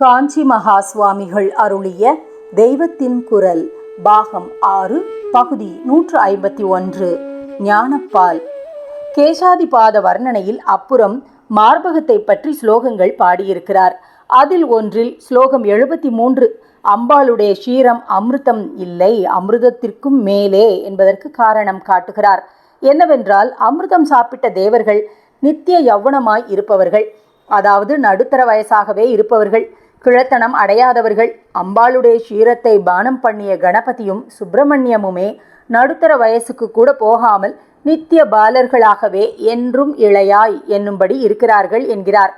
காஞ்சி மகா சுவாமிகள் அருளிய தெய்வத்தின் குரல் பாகம் ஆறு பகுதி நூற்று ஐம்பத்தி ஒன்று ஞானப்பால். கேசாதிபாத வர்ணனையில் அப்புறம் மார்பகத்தை பற்றி ஸ்லோகங்கள் பாடியிருக்கிறார். அதில் ஒன்றில் ஸ்லோகம் எழுபத்தி மூன்று அம்பாளுடைய ஷீரம் அமிர்தம் இல்லை அமிர்தத்திற்கும் மேலே என்பதற்கு காரணம் காட்டுகிறார். என்னவென்றால் அமிர்தம் சாப்பிட்ட தேவர்கள் நித்திய யௌவனமாய் இருப்பவர்கள் அதாவது நடுத்தர வயசாகவே இருப்பவர்கள் கிழத்தனம் அடையாதவர்கள் அம்பாளுடைய ஷீரத்தை பானம் பண்ணிய கணபதியும் சுப்பிரமணியமுமே நடுத்தர வயசுக்கு கூட போகாமல் நித்திய பாலர்களாகவே என்றும் இளையாய் என்னும்படி இருக்கிறார்கள் என்கிறார்.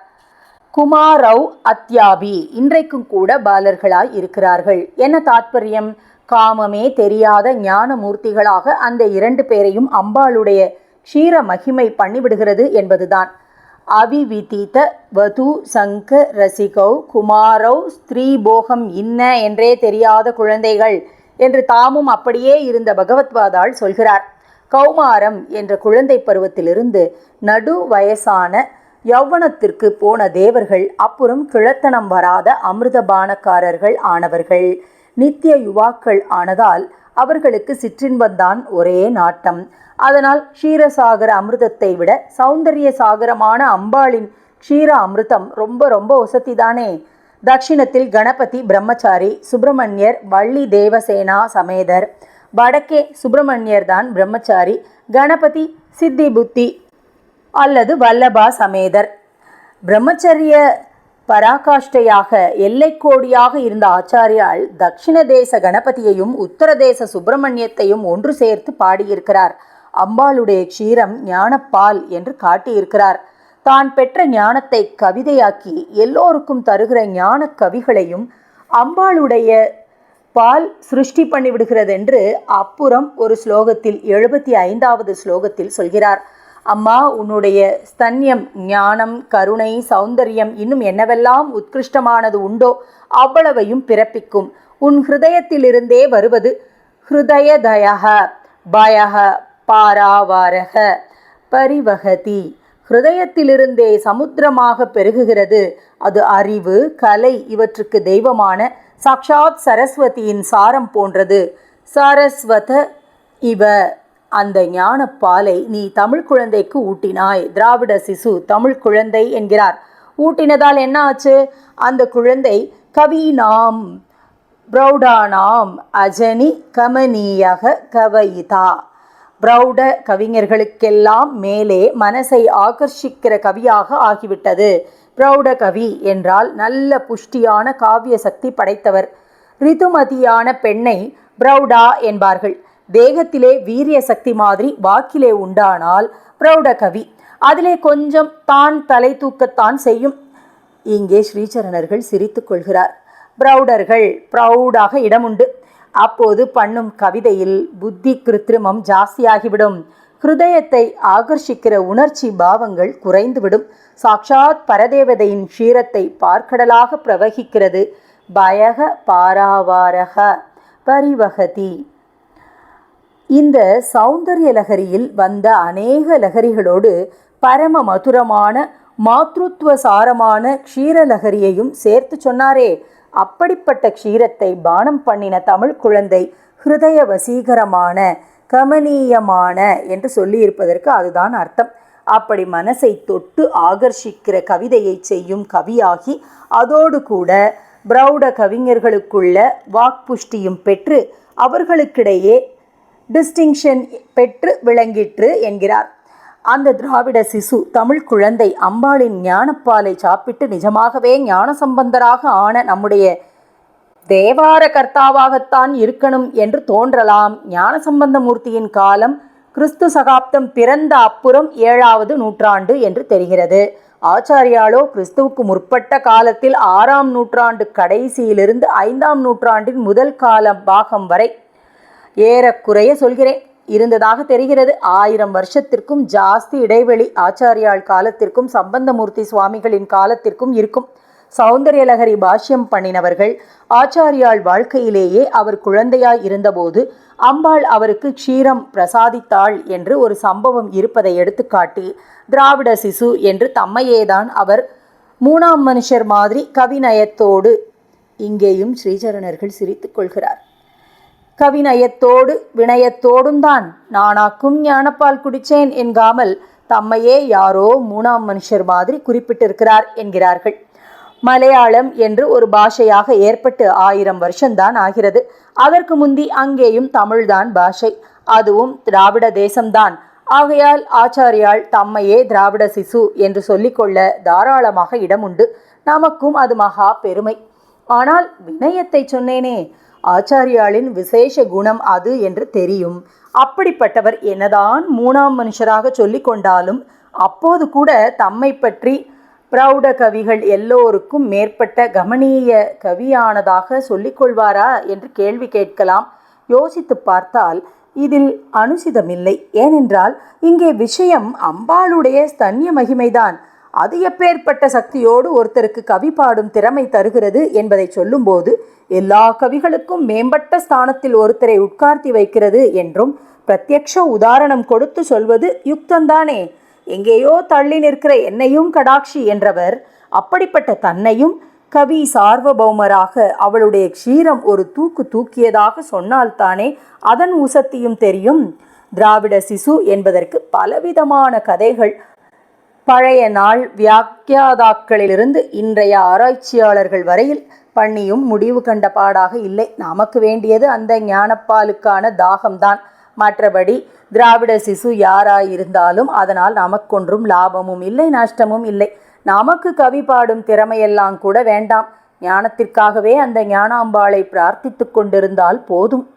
குமாரவ் அத்யாபி இன்றைக்கும் கூட பாலர்களாய் இருக்கிறார்கள். என்ன தாத்பரியம்? காமமே தெரியாத ஞான மூர்த்திகளாக அந்த இரண்டு பேரையும் அம்பாளுடைய க்ஷீர மகிமை பண்ணிவிடுகிறது என்பதுதான். அவிவிதித வது சங்க ரசிகௌ குமாரௌ ஸ்திரீபோகம் இன்ன என்றே தெரியாத குழந்தைகள் என்று தாமும் அப்படியே இருந்த பகவத்வாதாள் சொல்கிறார். கௌமாரம் என்ற குழந்தை பருவத்திலிருந்து நடு வயசான யௌவனத்திற்கு போன தேவர்கள் அப்புறம் கிழத்தனம் வராத அமிர்தபானக்காரர்கள் ஆனவர்கள். நித்திய யுவாக்கள் ஆனதால் அவர்களுக்கு சிற்றின்பந்தான் ஒரே நாட்டம். அதனால் க்ஷீரசாகர அமிர்தத்தை விட சௌந்தரிய சாகரமான அம்பாளின் க்ஷீர அமிர்தம் ரொம்ப ரொம்ப ஒசத்திதானே தட்சிணத்தில் கணபதி பிரம்மச்சாரி சுப்பிரமணியர் வள்ளி தேவசேனா சமேதர். வடக்கே சுப்பிரமணியர் தான் பிரம்மச்சாரி கணபதி சித்தி புத்தி அல்லது வல்லபா சமேதர். பிரம்மச்சரிய பராகாஷ்டையாக எல்லைக்கோடியாக இருந்த ஆச்சாரியால் தட்சிண தேச கணபதியையும் உத்தரதேச சுப்பிரமணியத்தையும் ஒன்று சேர்த்து பாடியிருக்கிறார். அம்பாளுடைய க்ஷீரம் ஞானப்பால் என்று காட்டியிருக்கிறார். தான் பெற்ற ஞானத்தை கவிதையாக்கி எல்லோருக்கும் தருகிற ஞான கவிகளையும் அம்பாளுடைய பால் சிருஷ்டி பண்ணிவிடுகிறதென்று அப்புறம் ஒரு ஸ்லோகத்தில் எழுபத்தி ஐந்தாவது ஸ்லோகத்தில் சொல்கிறார். அம்மா உன்னுடைய ஸ்தன்யம் ஞானம் கருணை சௌந்தரியம் இன்னும் என்னவெல்லாம் உத்கிருஷ்டமானது உண்டோ அவ்வளவையும் பிறப்பிக்கும். உன் ஹிருதயத்திலிருந்தே வருவது ஹிருதயதயக பயக பாராவாரக பரிவகதி ஹிருதயத்திலிருந்தே சமுத்திரமாக பெருகுகிறது. அது அறிவு கலை இவற்றுக்கு தெய்வமான சாக்ஷாத் சரஸ்வதியின் சாரம் போன்றது. சரஸ்வத இவ. அந்த ஞான பாலை நீ தமிழ் குழந்தைக்கு ஊட்டினாய். திராவிட சிசு தமிழ் குழந்தை என்கிறார். ஊட்டினதால் என்ன ஆச்சு? அந்த குழந்தை கவீனாம் பிரௌடானாம் அஜனி கமனீயக கவயிதா பிரௌட கவிஞர்களுக்கெல்லாம் மேலே மனசை ஆகர்ஷிக்கிற கவியாக ஆகிவிட்டது. பிரௌட கவி என்றால் நல்ல புஷ்டியான காவிய சக்தி படைத்தவர். ரிதுமதியான பெண்ணை பிரௌடா என்பார்கள். தேகத்திலே வீரிய சக்தி மாதிரி வாக்கிலே உண்டானால் பிரௌட கவி. அதிலே கொஞ்சம் தான் தலை தூக்கத்தான் செய்யும். இங்கே ஸ்ரீசரணர்கள் சிரித்து கொள்கிறார். பிரௌடர்கள் ப்ரௌடாக இடமுண்டு. அப்போது பண்ணும் கவிதையில் புத்தி கிருத்திரிமம் ஜாஸ்தியாகிவிடும். ஹிருதயத்தை ஆகர்ஷிக்கிற உணர்ச்சி பாவங்கள் குறைந்துவிடும். சாக்ஷாத் பரதேவதையின் க்ஷீரத்தை பார்க்கடலாக பிரவகிக்கிறது. பயக பாராவாரக பரிவகதி. இந்த சௌந்தர்ய லகரியில் வந்த அநேக லகரிகளோடு பரம மதுரமான மாத்ருத்வ சாரமான க்ஷீரலகரியையும் சேர்த்து சொன்னாரே. அப்படிப்பட்ட க்ஷீரத்தை பானம் பண்ணின தமிழ் குழந்தை ஹிருதய வசீகரமான கமனீயமான என்று சொல்லியிருப்பதற்கு அதுதான் அர்த்தம். அப்படி மனசை தொட்டு ஆகர்ஷிக்கிற கவிதையை செய்யும் கவியாகி அதோடு கூட பிரௌட கவிஞர்களுக்குள்ள வாக்புஷ்டியும் பெற்று அவர்களுக்கிடையே டிஸ்டிங்ஷன் பெற்று விளங்கிற்று என்கிறார். அந்த திராவிட சிசு தமிழ் குழந்தை அம்பாளின் ஞானப்பாலை சாப்பிட்டு நிஜமாகவே ஞான சம்பந்தராக ஆன நம்முடைய தேவார கர்த்தாவாகத்தான் இருக்கணும் என்று தோன்றலாம். ஞான சம்பந்தமூர்த்தியின் காலம் கிறிஸ்து சகாப்தம் பிறந்த அப்புறம் ஏழாவது நூற்றாண்டு என்று தெரிகிறது. ஆச்சாரியாலோ கிறிஸ்துவுக்கு முற்பட்ட காலத்தில் ஆறாம் நூற்றாண்டு கடைசியிலிருந்து ஐந்தாம் நூற்றாண்டின் முதல் கால பாகம் வரை ஏறக்குறைய சொல்கிறேன். இருந்ததாக தெரிகிறது. ஆயிரம் வருஷத்திற்கும் ஜாஸ்தி இடைவெளி ஆச்சாரியால் காலத்திற்கும் சம்பந்தமூர்த்தி சுவாமிகளின் காலத்திற்கும் இருக்கும். சௌந்தர்யலகரி பாஷ்யம் பண்ணினவர்கள் ஆச்சாரியால் வாழ்க்கையிலேயே அவர் குழந்தையாய் இருந்தபோது அம்பாள் அவருக்கு க்ஷீரம் பிரசாதித்தாள் என்று ஒரு சம்பவம் இருப்பதை எடுத்துக்காட்டி திராவிட சிசு என்று தம்மையேதான் அவர் மூணாம் மனுஷர் மாதிரி கவிநயத்தோடு இங்கேயும் ஸ்ரீசரணர்கள் சிரித்துக் கொள்கிறார். கவிநயத்தோடு வினயத்தோடும் தான் நானாக்கும் ஞானப்பால் குடிச்சேன் என்காமல் தம்மையே யாரோ மூணாம் மனுஷர் மாதிரி குறிப்பிட்டிருக்கிறார் என்கிறார்கள். மலையாளம் என்று ஒரு பாஷையாக ஏற்பட்டு ஆயிரம் வருஷம்தான் ஆகிறது. அதற்கு முந்தி அங்கேயும் தமிழ்தான் பாஷை. அதுவும் திராவிட தேசம்தான். ஆகையால் ஆச்சாரியால் தம்மையே திராவிட சிசு என்று சொல்லிக்கொள்ள தாராளமாக இடம் உண்டு. நமக்கும் அது மகா பெருமை. ஆனால் வினயத்தை சொன்னேனே ஆச்சாரியாளின் விசேஷ குணம் அது என்று தெரியும். அப்படிப்பட்டவர் என்னதான் மூணாம் மனுஷராக சொல்லிக் கொண்டாலும் அப்போது கூட தம்மை பற்றி பிரௌட கவிகள் எல்லோருக்கும் மேற்பட்ட கமனீய கவியானதாக சொல்லிக்கொள்வாரா என்று கேள்வி கேட்கலாம். யோசித்து பார்த்தால் இதில் அனுசிதமில்லை. ஏனென்றால் இங்கே விஷயம் அம்பாளுடைய ஸ்தன்ய மகிமைதான். அது எப்பேற்பட்ட சக்தியோடு ஒருத்தருக்கு கவி பாடும் திறமை தருகிறது என்பதை சொல்லும்போது எல்லா கவிகளுக்கும் மேம்பட்ட ஸ்தானத்தில் ஒருத்தரை உட்கார்த்தி வைக்கிறது என்றும் பிரத்யக்ஷ உதாரணம் கொடுத்து சொல்வது யுக்தந்தானே. எங்கேயோ தள்ளி நிற்கிற என்னையும் கடாட்சி என்றவர் அப்படிப்பட்ட தன்னையும் கவி சார்வபௌமராக அவளுடைய க்ஷீரம் ஒரு தூக்கு தூக்கியதாக சொன்னால்தானே அதன் உசத்தியும் தெரியும். திராவிட சிசு என்பதற்கு பலவிதமான கதைகள் பழைய நாள் வியாக்கியாதாக்களிலிருந்து இன்றைய ஆராய்ச்சியாளர்கள் வரையில் பண்ணியும் முடிவு கண்ட பாடாக இல்லை. நமக்கு வேண்டியது அந்த ஞானப்பாலுக்கான தாகம்தான். மற்றபடி திராவிட சிசு யாராயிருந்தாலும் அதனால் நமக்கொன்றும் லாபமும் இல்லை நஷ்டமும் இல்லை. நமக்கு கவி பாடும் திறமையெல்லாம் கூட வேண்டாம். ஞானத்திற்காகவே அந்த ஞானாம்பாளை பிரார்த்தித்து கொண்டிருந்தால் போதும்.